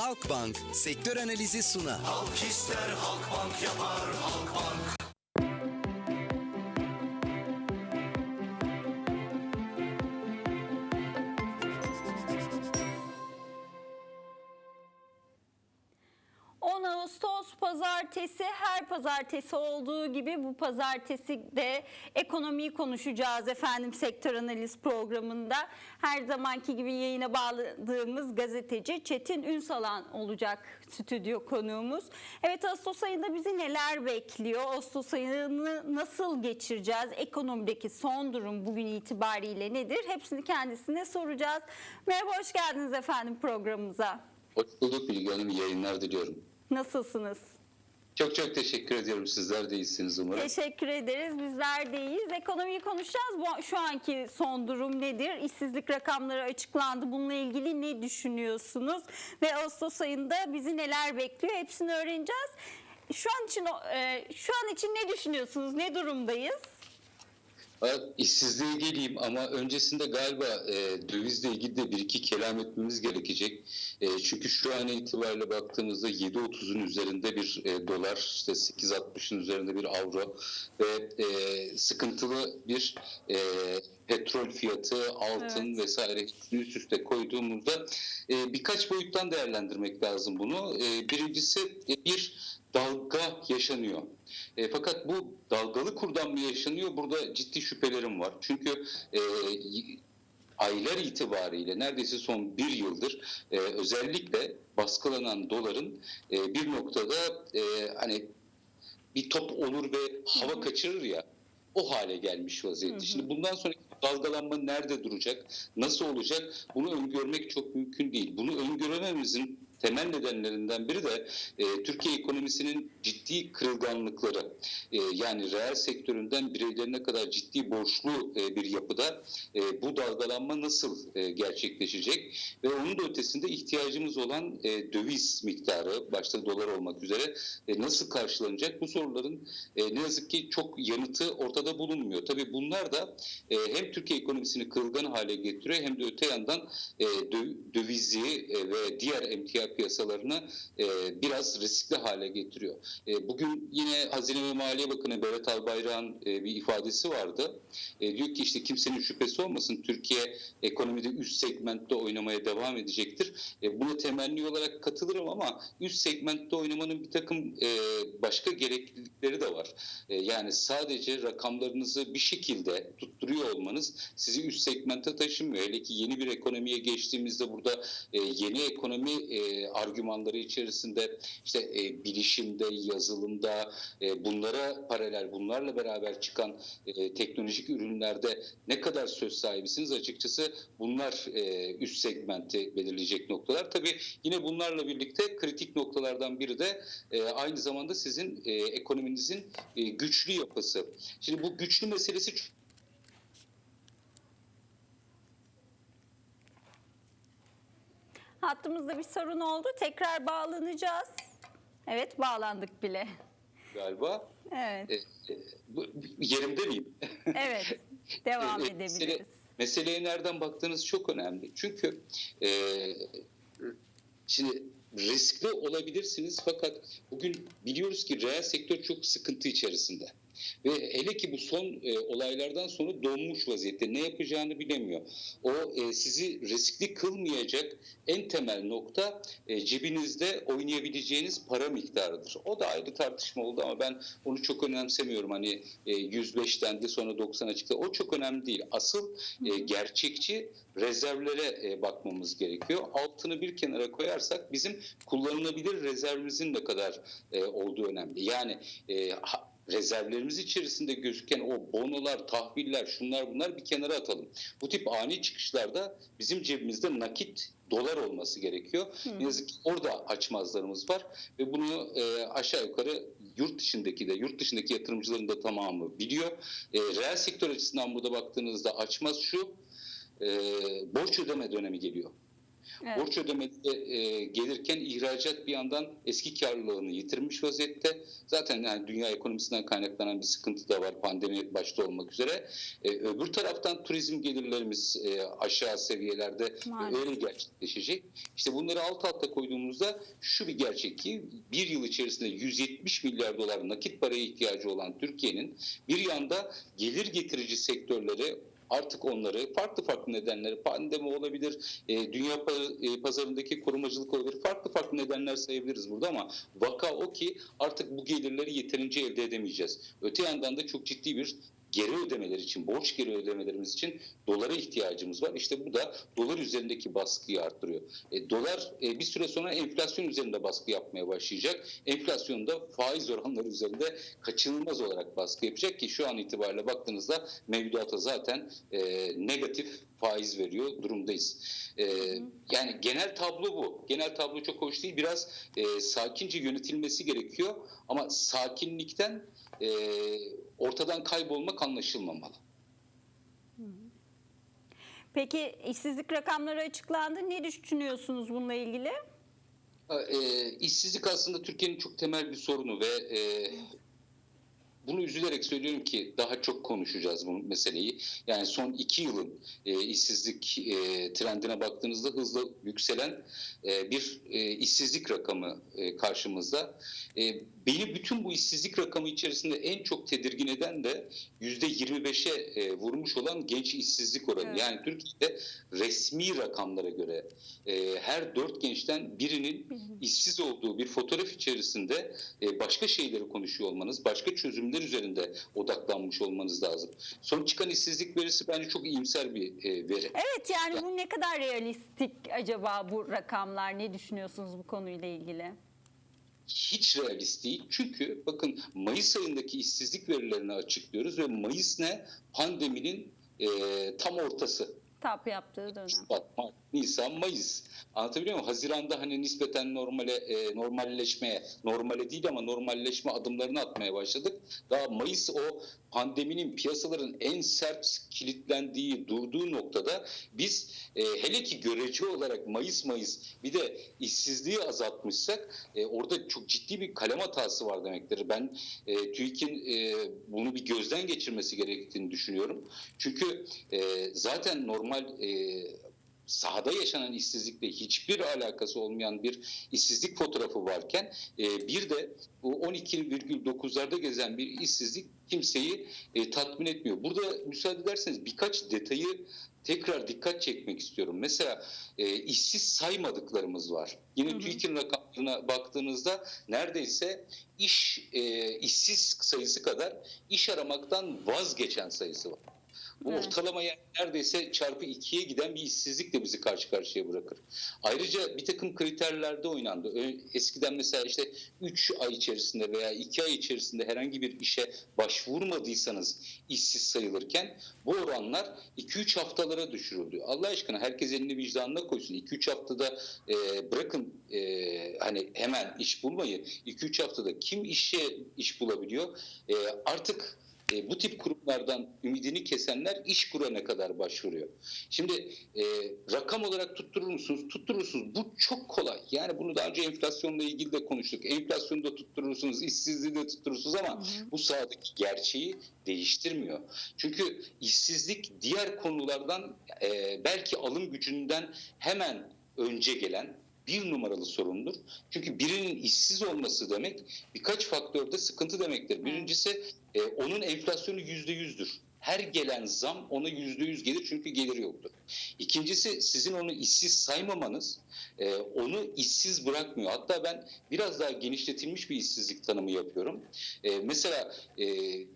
Halkbank sektör analizi sunar. Halk ister Halkbank yapar Halkbank. Ağustos pazartesi her pazartesi olduğu gibi bu pazartesi de ekonomiyi konuşacağız efendim sektör analiz programında. Her zamanki gibi yayına bağladığımız gazeteci Çetin Ünsalan olacak stüdyo konuğumuz. Evet Ağustos ayında bizi neler bekliyor? Ağustos ayını nasıl geçireceğiz? Ekonomideki son durum bugün itibariyle nedir? Hepsini kendisine soracağız. Merhaba hoş geldiniz efendim programımıza. Hoş bulduk Bilgi Hanım. Yayınlar diliyorum. Nasılsınız? Çok çok teşekkür ediyorum. Sizler de iyisiniz umarım. Teşekkür ederiz. Bizler de iyiyiz. Ekonomiyi konuşacağız. Bu şu anki son durum nedir? İşsizlik rakamları açıklandı. Bununla ilgili ne düşünüyorsunuz? Ve Ağustos ayında bizi neler bekliyor? Hepsini öğreneceğiz. Şu an için e, şu an için ne düşünüyorsunuz? Ne durumdayız? İşsizliğe geleyim ama öncesinde galiba e, dövizle ilgili de bir iki kelam etmemiz gerekecek. E, çünkü şu an itibariyle baktığımızda 7.30'un üzerinde bir e, dolar, işte 8.60'ın üzerinde bir avro ve e, sıkıntılı bir e, petrol fiyatı, altın Evet. vesaire üst üste koyduğumuzda e, birkaç boyuttan değerlendirmek lazım bunu. E, birincisi e, bir dalga yaşanıyor. E, fakat bu dalgalı kurdan mı yaşanıyor? Burada ciddi şüphelerim var. Çünkü e, aylar itibariyle neredeyse son bir yıldır e, özellikle baskılanan doların e, bir noktada e, hani bir top olur ve hava kaçırır ya o hale gelmiş vaziyette. Şimdi bundan sonraki dalgalanma nerede duracak, nasıl olacak bunu öngörmek çok mümkün değil. Bunu öngörememizin temel nedenlerinden biri de e, Türkiye ekonomisinin ciddi kırılganlıkları. E, yani reel sektöründen bireylerine kadar ciddi borçlu e, bir yapıda e, bu dalgalanma nasıl e, gerçekleşecek ve onun da ötesinde ihtiyacımız olan e, döviz miktarı başta dolar olmak üzere e, nasıl karşılanacak bu soruların e, ne yazık ki çok yanıtı ortada bulunmuyor. Tabii bunlar da e, hem Türkiye ekonomisini kırılgan hale getiriyor hem de öte yandan e, dö- dövizi e, ve diğer emtia piyasalarını e, biraz riskli hale getiriyor. E, bugün yine Hazine ve Maliye Bakanı Berat Albayrak'ın e, bir ifadesi vardı. E, diyor ki işte kimsenin şüphesi olmasın Türkiye ekonomide üst segmentte oynamaya devam edecektir. E, buna temenni olarak katılırım ama üst segmentte oynamanın bir takım e, başka gereklilikleri de var. E, yani sadece rakamlarınızı bir şekilde tutturuyor olmanız sizi üst segmente taşımıyor. Hele ki yeni bir ekonomiye geçtiğimizde burada e, yeni ekonomi e, argümanları içerisinde işte e, bilişimde, yazılımda e, bunlara paralel, bunlarla beraber çıkan e, teknolojik ürünlerde ne kadar söz sahibisiniz açıkçası bunlar e, üst segmenti belirleyecek noktalar. Tabii yine bunlarla birlikte kritik noktalardan biri de e, aynı zamanda sizin e, ekonominizin e, güçlü yapısı. Şimdi bu güçlü meselesi Hattımızda bir sorun oldu. Tekrar bağlanacağız. Evet bağlandık bile. galiba. Evet. E, e, bu- yerimde miyim? Evet. Devam E, edebiliriz. mesele- meseleye nereden baktığınız çok önemli. Çünkü e, şimdi riskli olabilirsiniz fakat bugün biliyoruz ki reel sektör çok sıkıntı içerisinde. Ve hele ki bu son e, olaylardan sonra donmuş vaziyette ne yapacağını bilemiyor. O e, sizi riskli kılmayacak en temel nokta e, cebinizde oynayabileceğiniz para miktarıdır. O da ayrı tartışma oldu ama ben onu çok önemsemiyorum. Hani e, 105'ten de sonra 90'a çıktı. O çok önemli değil. Asıl e, gerçekçi rezervlere e, bakmamız gerekiyor. Altını bir kenara koyarsak bizim kullanılabilir rezervimizin ne kadar e, olduğu önemli. Yani e, ha- rezervlerimiz içerisinde gözüken o bonolar, tahviller, şunlar bunlar bir kenara atalım. Bu tip ani çıkışlarda bizim cebimizde nakit dolar olması gerekiyor. Ne yazık ki orada açmazlarımız var ve bunu e, aşağı yukarı yurt dışındaki de yurt dışındaki yatırımcıların da tamamı biliyor. E, reel sektör açısından burada baktığınızda açmaz şu e, borç ödeme dönemi geliyor. Evet. Borç ödemeleri e, gelirken ihracat bir yandan eski karlılığını yitirmiş vaziyette. Zaten yani dünya ekonomisinden kaynaklanan bir sıkıntı da var pandemi başta olmak üzere. E, öbür taraftan turizm gelirlerimiz e, aşağı seviyelerde e, öyle gerçekleşecek. İşte bunları alt alta koyduğumuzda şu bir gerçek ki bir yıl içerisinde 170 milyar dolar nakit paraya ihtiyacı olan Türkiye'nin bir yanda gelir getirici sektörleri artık onları farklı farklı nedenleri pandemi olabilir, e, dünya e, pazarındaki korumacılık olabilir, farklı farklı nedenler sayabiliriz burada ama vaka o ki artık bu gelirleri yeterince elde edemeyeceğiz. Öte yandan da çok ciddi bir geri ödemeler için, borç geri ödemelerimiz için dolara ihtiyacımız var. İşte bu da dolar üzerindeki baskıyı arttırıyor. E, dolar e, bir süre sonra enflasyon üzerinde baskı yapmaya başlayacak. Enflasyon da faiz oranları üzerinde kaçınılmaz olarak baskı yapacak ki şu an itibariyle baktığınızda mevduata zaten e, negatif faiz veriyor durumdayız. E, yani genel tablo bu. Genel tablo çok hoş değil. Biraz e, sakince yönetilmesi gerekiyor ama sakinlikten e, ortadan kaybolmak anlaşılmamalı. Peki işsizlik rakamları açıklandı. Ne düşünüyorsunuz bununla ilgili? E, işsizlik aslında Türkiye'nin çok temel bir sorunu ve e, bunu üzülerek söylüyorum ki daha çok konuşacağız bu meseleyi. Yani son iki yılın e, işsizlik e, trendine baktığınızda hızla yükselen e, bir e, işsizlik rakamı e, karşımızda. E, beni bütün bu işsizlik rakamı içerisinde en çok tedirgin eden de yüzde 25'e e, vurmuş olan genç işsizlik oranı. Evet. Yani Türkiye'de resmi rakamlara göre e, her dört gençten birinin işsiz olduğu bir fotoğraf içerisinde e, başka şeyleri konuşuyor olmanız, başka çözümler üzerinde odaklanmış olmanız lazım. Son çıkan işsizlik verisi bence çok iyimser bir e, veri. Evet yani bu ne kadar realistik acaba bu rakamlar? Ne düşünüyorsunuz bu konuyla ilgili? Hiç realist değil. Çünkü bakın Mayıs ayındaki işsizlik verilerini açıklıyoruz ve Mayıs ne? Pandeminin e, tam ortası. Tap yaptığı dönem. Şubat, Mart, Nisan, Mayıs. Anlatabiliyor muyum? Haziran'da hani nispeten normale, e, normalleşmeye, normale değil ama normalleşme adımlarını atmaya başladık. Daha Mayıs o pandeminin piyasaların en sert kilitlendiği, durduğu noktada biz e, hele ki görece olarak Mayıs Mayıs bir de işsizliği azaltmışsak e, orada çok ciddi bir kalem hatası var demektir. Ben e, TÜİK'in e, bunu bir gözden geçirmesi gerektiğini düşünüyorum. Çünkü e, zaten normal e, sahada yaşanan işsizlikle hiçbir alakası olmayan bir işsizlik fotoğrafı varken e, bir de bu 12,9'larda gezen bir işsizlik kimseyi e, tatmin etmiyor. Burada müsaade ederseniz birkaç detayı tekrar dikkat çekmek istiyorum. Mesela e, işsiz saymadıklarımız var. Yine TÜİK'in rakamlarına baktığınızda neredeyse iş e, işsiz sayısı kadar iş aramaktan vazgeçen sayısı var. Bu Evet. ortalama yani neredeyse çarpı ikiye giden bir işsizlik de bizi karşı karşıya bırakır. Ayrıca bir takım kriterlerde oynandı. Eskiden mesela işte 3 ay içerisinde veya 2 ay içerisinde herhangi bir işe başvurmadıysanız işsiz sayılırken bu oranlar 2-3 haftalara düşürüldü. Allah aşkına herkes elini vicdanına koysun. 2-3 haftada e, bırakın e, hani hemen iş bulmayı 2-3 haftada kim işe iş bulabiliyor? E, artık e, bu tip kurumlardan ümidini kesenler iş kurana kadar başvuruyor. Şimdi e, rakam olarak tutturur musunuz? Tutturursunuz. Bu çok kolay. Yani bunu daha önce enflasyonla ilgili de konuştuk. Enflasyonu da tutturursunuz, işsizliği de tutturursunuz ama bu sahadaki gerçeği değiştirmiyor. Çünkü işsizlik diğer konulardan e, belki alım gücünden hemen önce gelen bir numaralı sorundur. Çünkü birinin işsiz olması demek birkaç faktörde sıkıntı demektir. Birincisi e, onun enflasyonu yüzde yüzdür. Her gelen zam ona yüzde yüz gelir çünkü geliri yoktur. İkincisi sizin onu işsiz saymamanız e, onu işsiz bırakmıyor. Hatta ben biraz daha genişletilmiş bir işsizlik tanımı yapıyorum. E, mesela e,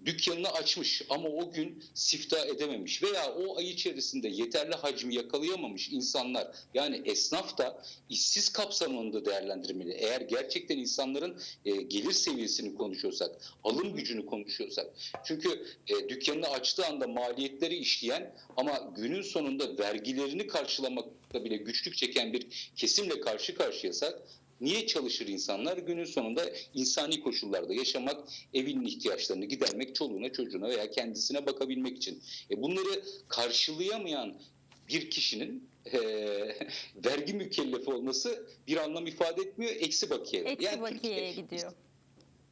dükkanını açmış ama o gün sifta edememiş veya o ay içerisinde yeterli hacmi yakalayamamış insanlar yani esnaf da işsiz kapsamında değerlendirmeli. Eğer gerçekten insanların e, gelir seviyesini konuşuyorsak, alım gücünü konuşuyorsak. Çünkü e, dükkanını açtığı anda maliyetleri işleyen ama günün sonunda vergilerini karşılamakta bile güçlük çeken bir kesimle karşı karşıyasak Niye çalışır insanlar? Günün sonunda insani koşullarda yaşamak, evinin ihtiyaçlarını gidermek, çoluğuna, çocuğuna veya kendisine bakabilmek için. E bunları karşılayamayan bir kişinin e, vergi mükellefi olması bir anlam ifade etmiyor. Eksi bakiye. Eksi Yani Türkiye- gidiyor.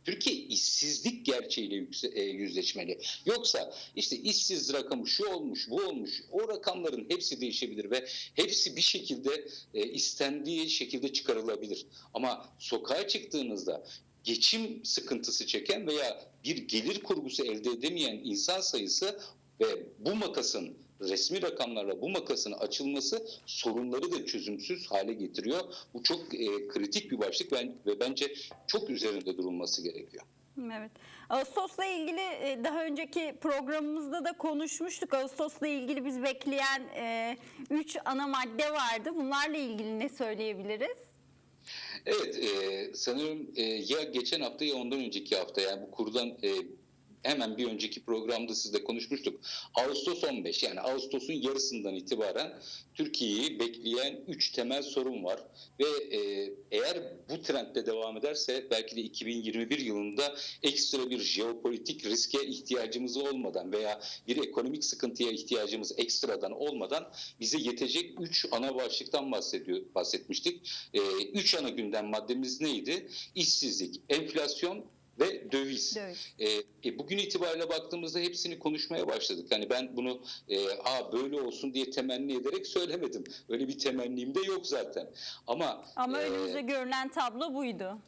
Türkiye işsizlik gerçeğiyle e, yüzleşmeli. Yoksa işte işsiz rakamı şu olmuş, bu olmuş. O rakamların hepsi değişebilir ve hepsi bir şekilde e, istendiği şekilde çıkarılabilir. Ama sokağa çıktığınızda geçim sıkıntısı çeken veya bir gelir kurgusu elde edemeyen insan sayısı ve bu makasın resmi rakamlarla bu makasın açılması sorunları da çözümsüz hale getiriyor. Bu çok e, kritik bir başlık ben, ve bence çok üzerinde durulması gerekiyor. Evet. Ağustos'la ilgili e, daha önceki programımızda da konuşmuştuk. Ağustos'la ilgili biz bekleyen 3 ana madde vardı. Bunlarla ilgili ne söyleyebiliriz? Evet, e, sanırım e, ya geçen hafta ya ondan önceki hafta yani bu kurdan e, hemen bir önceki programda sizle konuşmuştuk. Ağustos 15 yani Ağustos'un yarısından itibaren Türkiye'yi bekleyen 3 temel sorun var ve e, eğer bu trendle devam ederse belki de 2021 yılında ekstra bir jeopolitik riske ihtiyacımız olmadan veya bir ekonomik sıkıntıya ihtiyacımız ekstradan olmadan bize yetecek 3 ana başlıktan bahsediyor bahsetmiştik. 3 ana gündem maddemiz neydi? İşsizlik, enflasyon ve döviz. Döviz. E, e, bugün itibariyle baktığımızda hepsini konuşmaya başladık. Hani ben bunu e, Aa, böyle olsun diye temenni ederek söylemedim. Öyle bir temennim de yok zaten. Ama Ama e, önümüzde görünen tablo buydu.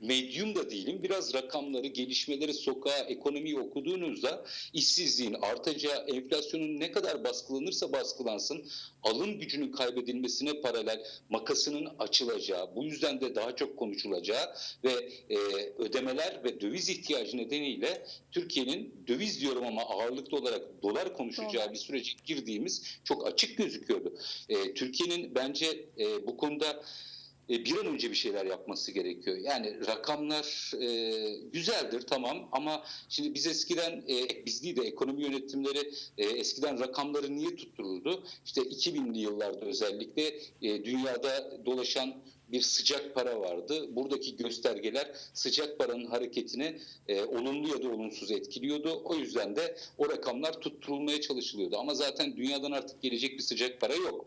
Medyum da değilim. Biraz rakamları, gelişmeleri, sokağa, ekonomiyi okuduğunuzda işsizliğin artacağı, enflasyonun ne kadar baskılanırsa baskılansın, alım gücünün kaybedilmesine paralel makasının açılacağı, bu yüzden de daha çok konuşulacağı ve e, ödemeler ve döviz ihtiyacı nedeniyle Türkiye'nin döviz diyorum ama ağırlıklı olarak dolar konuşacağı bir sürece girdiğimiz çok açık gözüküyordu. E, Türkiye'nin bence e, bu konuda bir an önce bir şeyler yapması gerekiyor. Yani rakamlar e, güzeldir tamam ama şimdi biz eskiden e, biz değil de ekonomi yönetimleri e, eskiden rakamları niye tuttururdu? İşte 2000'li yıllarda özellikle e, dünyada dolaşan bir sıcak para vardı. Buradaki göstergeler sıcak paranın hareketini e, olumlu ya da olumsuz etkiliyordu. O yüzden de o rakamlar tutturulmaya çalışılıyordu. Ama zaten dünyadan artık gelecek bir sıcak para yok.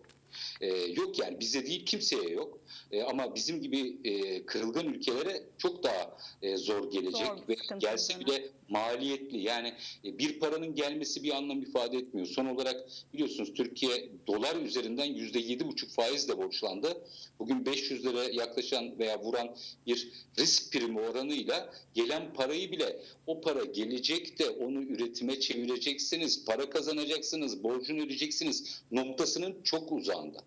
E, yok yani bize değil kimseye yok. E, ama bizim gibi e, kırılgan ülkelere çok daha e, zor gelecek Zor, ve gelse bile maliyetli. Yani e, bir paranın gelmesi bir anlam ifade etmiyor. Son olarak biliyorsunuz Türkiye dolar üzerinden yüzde yedi buçuk faizle borçlandı. Bugün 500 lira yaklaşan veya vuran bir risk primi oranıyla gelen parayı bile o para gelecek de onu üretime çevireceksiniz, para kazanacaksınız, borcunu ödeyeceksiniz noktasının çok uzağında.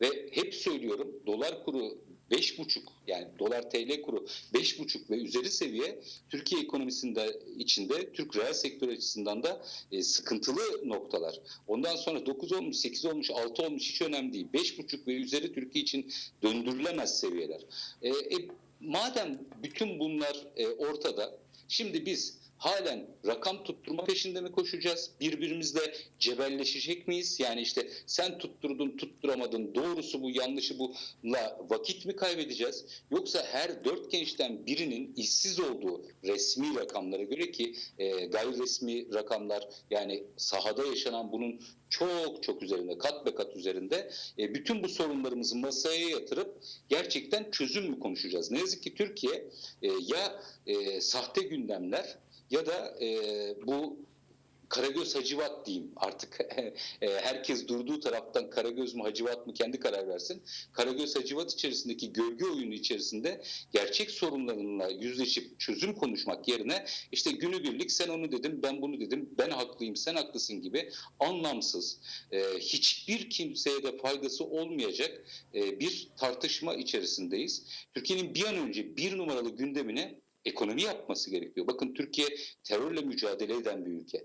Ve hep söylüyorum dolar kuru beş buçuk yani dolar TL kuru beş buçuk ve üzeri seviye Türkiye ekonomisinde içinde Türk reel sektör açısından da e, sıkıntılı noktalar. Ondan sonra 9 olmuş, 8 olmuş, 6 olmuş hiç önemli değil. Beş buçuk ve üzeri Türkiye için döndürülemez seviyeler. E, e, madem bütün bunlar e, ortada şimdi biz halen rakam tutturma peşinde mi koşacağız? Birbirimizle cebelleşecek miyiz? Yani işte sen tutturdun tutturamadın doğrusu bu yanlışı bu'la vakit mi kaybedeceğiz? Yoksa her dört gençten birinin işsiz olduğu resmi rakamlara göre ki e, gayri resmi rakamlar yani sahada yaşanan bunun çok çok üzerinde kat be kat üzerinde e, bütün bu sorunlarımızı masaya yatırıp gerçekten çözüm mü konuşacağız? Ne yazık ki Türkiye e, ya e, sahte gündemler ya da e, bu Karagöz Hacivat diyeyim artık E, herkes durduğu taraftan Karagöz mü Hacivat mı kendi karar versin. Karagöz Hacivat içerisindeki gölge oyunu içerisinde gerçek sorunlarınla yüzleşip çözüm konuşmak yerine işte günübirlik sen onu dedim ben bunu dedim ben haklıyım sen haklısın gibi anlamsız e, hiçbir kimseye de faydası olmayacak e, bir tartışma içerisindeyiz. Türkiye'nin bir an önce bir numaralı gündemine ekonomi yapması gerekiyor. Bakın Türkiye terörle mücadele eden bir ülke.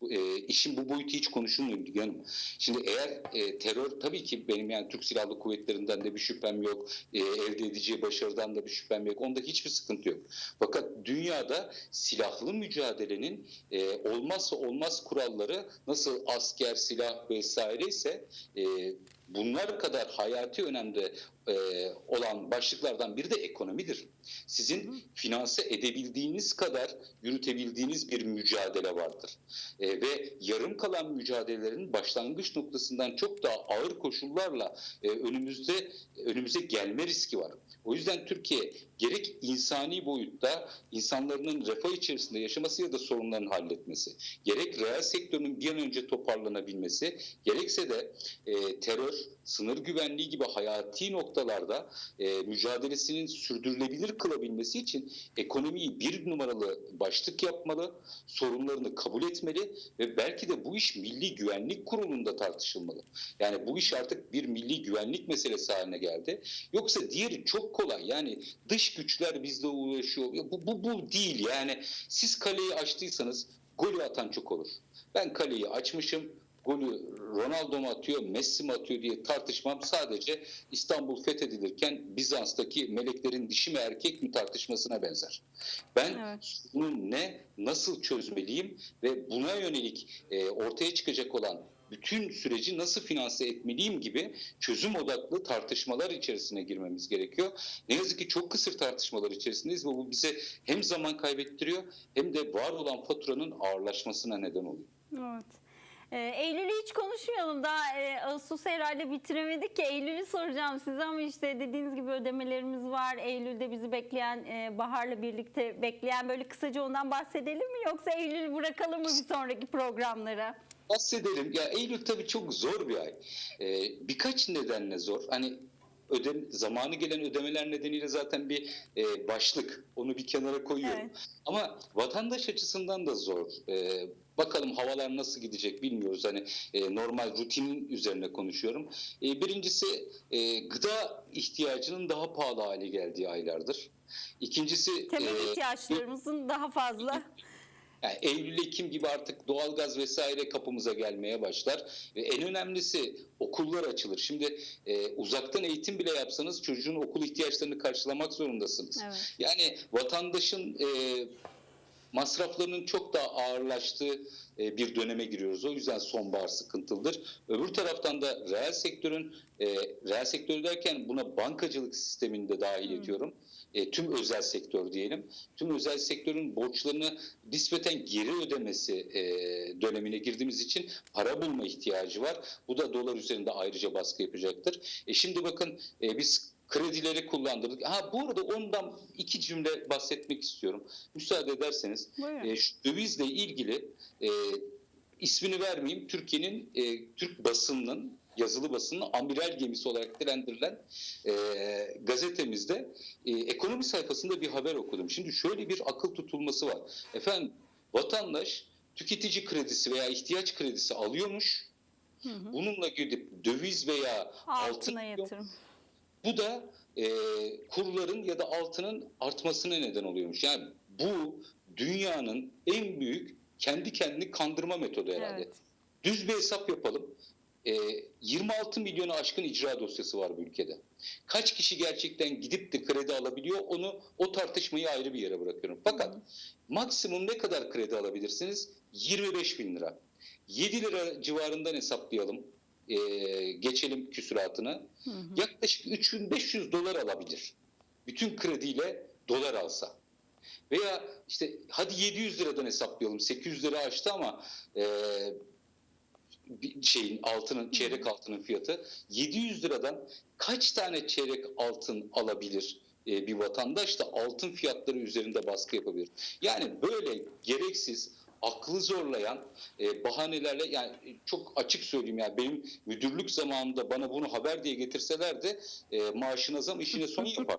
Bu, e, işin bu boyutu hiç konuşulmuyor Hanım. Şimdi eğer e, terör tabii ki benim yani Türk Silahlı Kuvvetleri'nden de bir şüphem yok. E, elde edeceği başarıdan da bir şüphem yok. Onda hiçbir sıkıntı yok. Fakat dünyada silahlı mücadelenin e, olmazsa olmaz kuralları nasıl asker, silah vesaire ise e, bunlar kadar hayati önemde e, olan başlıklardan biri de ekonomidir. Sizin finanse edebildiğiniz kadar yürütebildiğiniz bir mücadele vardır. E, ve yarım kalan mücadelelerin başlangıç noktasından çok daha ağır koşullarla e, önümüzde önümüze gelme riski var. O yüzden Türkiye gerek insani boyutta insanların refah içerisinde yaşaması ya da sorunlarını halletmesi, gerek reel sektörün bir an önce toparlanabilmesi, gerekse de e, terör, sınır güvenliği gibi hayati noktalarda e, mücadelesinin sürdürülebilir kılabilmesi için ekonomiyi bir numaralı başlık yapmalı, sorunlarını kabul etmeli ve belki de bu iş Milli Güvenlik Kurulu'nda tartışılmalı. Yani bu iş artık bir milli güvenlik meselesi haline geldi. Yoksa diğeri çok kolay. Yani dış güçler bizle uğraşıyor. Bu, bu, bu değil. Yani siz kaleyi açtıysanız golü atan çok olur. Ben kaleyi açmışım. Golü Ronaldo mu atıyor, Messi mi atıyor diye tartışmam sadece İstanbul fethedilirken Bizans'taki meleklerin dişi mi erkek mi tartışmasına benzer. Ben Evet. bunu ne, nasıl çözmeliyim ve buna yönelik e, ortaya çıkacak olan bütün süreci nasıl finanse etmeliyim gibi çözüm odaklı tartışmalar içerisine girmemiz gerekiyor. Ne yazık ki çok kısır tartışmalar içerisindeyiz ve bu bize hem zaman kaybettiriyor hem de var olan faturanın ağırlaşmasına neden oluyor. Evet. Ee, Eylül'ü hiç konuşmayalım. Daha e, Ağustos'u herhalde bitiremedik ki. Eylül'ü soracağım size ama işte dediğiniz gibi ödemelerimiz var. Eylül'de bizi bekleyen, e, Bahar'la birlikte bekleyen böyle kısaca ondan bahsedelim mi? Yoksa Eylül'ü bırakalım mı bir sonraki programlara? Bahsedelim. Ya Eylül tabii çok zor bir ay. Ee, birkaç nedenle zor. Hani ödem zamanı gelen ödemeler nedeniyle zaten bir e, başlık. Onu bir kenara koyuyorum. Evet. Ama vatandaş açısından da zor. Ee, bakalım havalar nasıl gidecek bilmiyoruz. Hani e, normal rutinin üzerine konuşuyorum. E, birincisi e, gıda ihtiyacının daha pahalı hale geldiği aylardır. İkincisi Temel e, ihtiyaçlarımızın daha fazla. yani Eylül, Ekim gibi artık doğalgaz vesaire kapımıza gelmeye başlar. Ve en önemlisi okullar açılır. Şimdi e, uzaktan eğitim bile yapsanız çocuğun okul ihtiyaçlarını karşılamak zorundasınız. Evet. Yani vatandaşın e, masraflarının çok daha ağırlaştığı e, bir döneme giriyoruz. O yüzden sonbahar sıkıntılıdır. Öbür taraftan da reel sektörün, e, reel sektör derken buna bankacılık sistemini de dahil ediyorum. E, tüm özel sektör diyelim. Tüm özel sektörün borçlarını nispeten geri ödemesi e, dönemine girdiğimiz için para bulma ihtiyacı var. Bu da dolar üzerinde ayrıca baskı yapacaktır. E, şimdi bakın e, biz kredileri kullandırdık. Ha bu arada ondan iki cümle bahsetmek istiyorum. Müsaade ederseniz. Buyurun. E, şu dövizle ilgili e, ismini vermeyeyim. Türkiye'nin e, Türk basınının yazılı basının amiral gemisi olarak dilendirilen e, gazetemizde e, ekonomi sayfasında bir haber okudum. Şimdi şöyle bir akıl tutulması var. Efendim vatandaş tüketici kredisi veya ihtiyaç kredisi alıyormuş. Bununla gidip döviz veya altın Altına alıyor. yatırım. Bu da e, kurların ya da altının artmasına neden oluyormuş. Yani bu dünyanın en büyük kendi kendini kandırma metodu herhalde. Evet. Düz bir hesap yapalım. E, 26 milyonu aşkın icra dosyası var bu ülkede. Kaç kişi gerçekten gidip de kredi alabiliyor onu o tartışmayı ayrı bir yere bırakıyorum. Fakat maksimum ne kadar kredi alabilirsiniz? 25 bin lira. 7 lira civarından hesaplayalım. E, geçelim küsuratını. Yaklaşık 3500 dolar alabilir. Bütün krediyle dolar alsa. Veya işte hadi 700 liradan hesaplayalım. 800 lira aştı ama e, bir şeyin altının çeyrek altının fiyatı 700 liradan kaç tane çeyrek altın alabilir e, bir vatandaş da altın fiyatları üzerinde baskı yapabilir. Yani böyle gereksiz aklı zorlayan e, bahanelerle yani çok açık söyleyeyim yani benim müdürlük zamanında bana bunu haber diye getirseler de e, maaşına zam işine son yapar.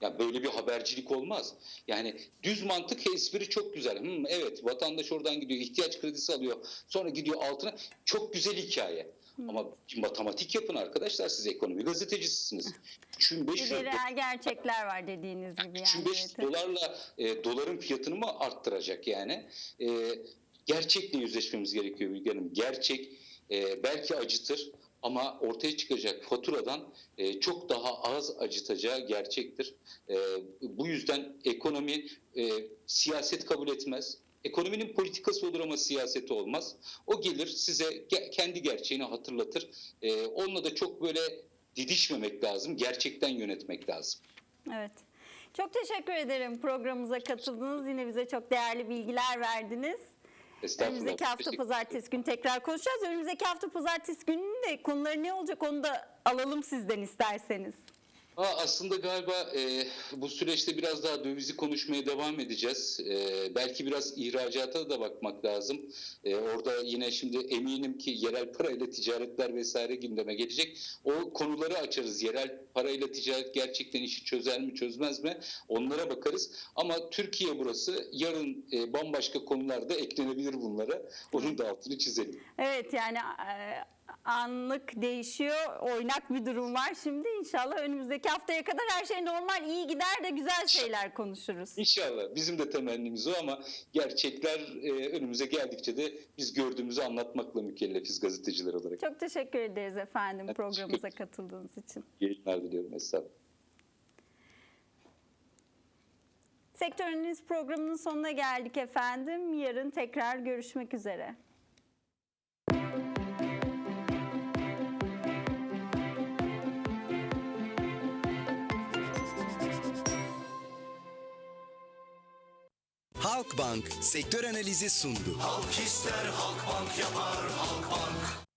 Ya böyle bir habercilik olmaz. Yani düz mantık espri çok güzel. Hmm, evet vatandaş oradan gidiyor ihtiyaç kredisi alıyor. Sonra gidiyor altına. Çok güzel hikaye. Ama matematik yapın arkadaşlar siz ekonomi gazetecisiniz. Bir 3500 de reel gerçekler var dediğiniz gibi yani. 3500 Evet. dolarla e, doların fiyatını mı arttıracak yani? E, gerçekle yüzleşmemiz gerekiyor Bilge Hanım. Gerçek e, belki acıtır ama ortaya çıkacak faturadan e, çok daha az acıtacağı gerçektir. E, bu yüzden ekonomi e, siyaset kabul etmez. Ekonominin politikası olur ama siyaseti olmaz. O gelir size ge- kendi gerçeğini hatırlatır. Ee, onunla da çok böyle didişmemek lazım. Gerçekten yönetmek lazım. Evet. Çok teşekkür ederim programımıza katıldınız. Yine bize çok değerli bilgiler verdiniz. Önümüzdeki hafta pazartesi günü tekrar konuşacağız. Önümüzdeki hafta pazartesi gününün de konuları ne olacak onu da alalım sizden isterseniz. Aslında galiba e, bu süreçte biraz daha dövizi konuşmaya devam edeceğiz. E, belki biraz ihracata da bakmak lazım. E, orada yine şimdi eminim ki yerel parayla ticaretler vesaire gündeme gelecek. O konuları açarız. Yerel parayla ticaret gerçekten işi çözer mi çözmez mi? Onlara bakarız. Ama Türkiye burası yarın e, bambaşka konularda eklenebilir bunlara. Onun da altını çizelim. Evet yani e, anlık değişiyor, oynak bir durum var. Şimdi inşallah önümüzdeki haftaya kadar her şey normal, iyi gider de güzel şeyler konuşuruz. İnşallah. Bizim de temennimiz o ama gerçekler e, önümüze geldikçe de biz gördüğümüzü anlatmakla mükellefiz gazeteciler olarak. Çok teşekkür ederiz efendim Ben programımıza katıldığınız için. İyi yayınlar diliyorum. Estağfurullah. Sektör Analiz programının sonuna geldik efendim. Yarın tekrar görüşmek üzere. Halkbank sektör analizi sundu. Halk ister Halkbank yapar Halkbank.